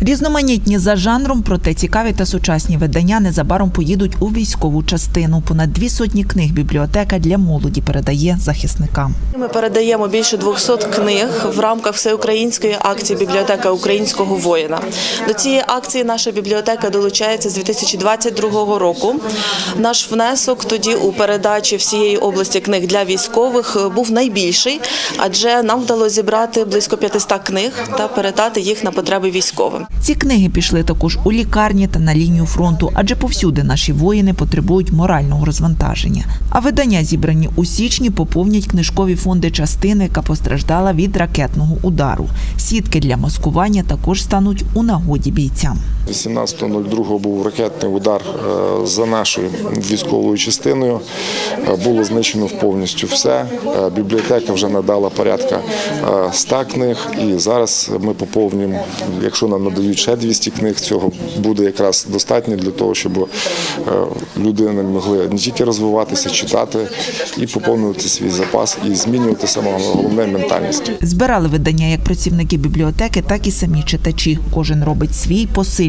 Різноманітні за жанром, проте цікаві та сучасні видання незабаром поїдуть у військову частину. Понад дві сотні книг бібліотека для молоді передає захисникам. Ми передаємо більше 200 книг в рамках всеукраїнської акції Бібліотека українського воїна. До цієї акції наша бібліотека долучається з 2022 року. Наш внесок тоді у передачі всієї області книг для військових був найбільший, адже нам вдалося зібрати близько 500 книг та передати їх на потреби військовим. Ці книги пішли також у лікарні та на лінію фронту, адже повсюди наші воїни потребують морального розвантаження. А видання, зібрані у січні, поповнять книжкові фонди частини, яка постраждала від ракетного удару. Сітки для маскування також стануть у нагоді бійцям. 18.02 був ракетний удар е, за нашою військовою частиною. Е, Було знищено повністю все. Е, Бібліотека вже надала порядка е, 100 книг, і зараз ми поповнюємо. Якщо нам надають ще 200 книг, цього буде якраз достатньо для того, щоб е, люди могли не тільки розвиватися, читати і поповнювати свій запас, і змінювати саме головне ментальність. Збирали видання як працівники бібліотеки, так і самі читачі. Кожен робить свій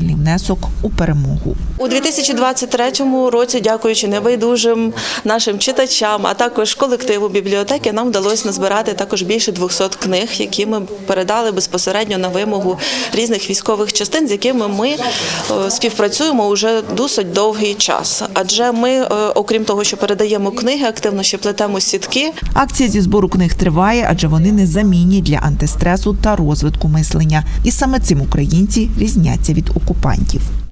посильний внесок у перемогу. У 2023 році, дякуючи небайдужим нашим читачам, а також колективу бібліотеки, нам вдалося назбирати також більше 200 книг, які ми передали безпосередньо на вимогу різних військових частин, з якими ми е, співпрацюємо уже досить довгий час. Адже ми, е, окрім того, що передаємо книги, активно ще плетемо сітки. Акція зі збору книг триває, адже вони незамінні для антистресу та розвитку мислення. І саме цим українці різняться від окупантів.